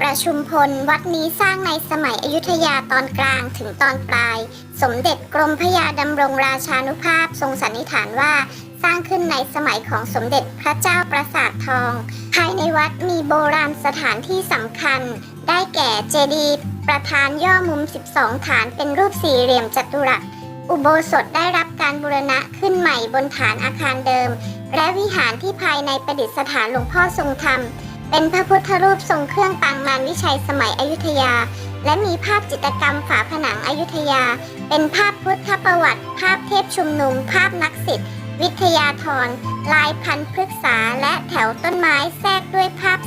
ประชุมพล วัดนี้สร้างในสมัยอยุธยาตอนกลางถึงตอนปลาย สมเด็จกรมพระยาดำรงราชานุภาพทรงสันนิษฐานว่าสร้างขึ้นในสมัยของสมเด็จพระเจ้าประสาททอง ภายในวัดมีโบราณสถานที่สำคัญ ได้แก่เจดีย์ประธานย่อมุม 12 ฐานเป็นรูปสี่เหลี่ยมจัตุรัส อุโบสถได้รับการบูรณะขึ้นใหม่บนฐานอาคารเดิม และวิหารที่ภายในประดิษฐานหลวงพ่อทรงธรรม เป็นพระพุทธรูปทรงเครื่องปางมารวิชัยสมัยอยุธยา และมีภาพจิตรกรรมฝาผนังอยุธยา เป็นภาพพุทธประวัติ ภาพเทพชุมนุม ภาพนักศิษย์วิทยาธรลายพันธุ์พฤกษาและแถวต้นไม้แทรกด้วยภาพ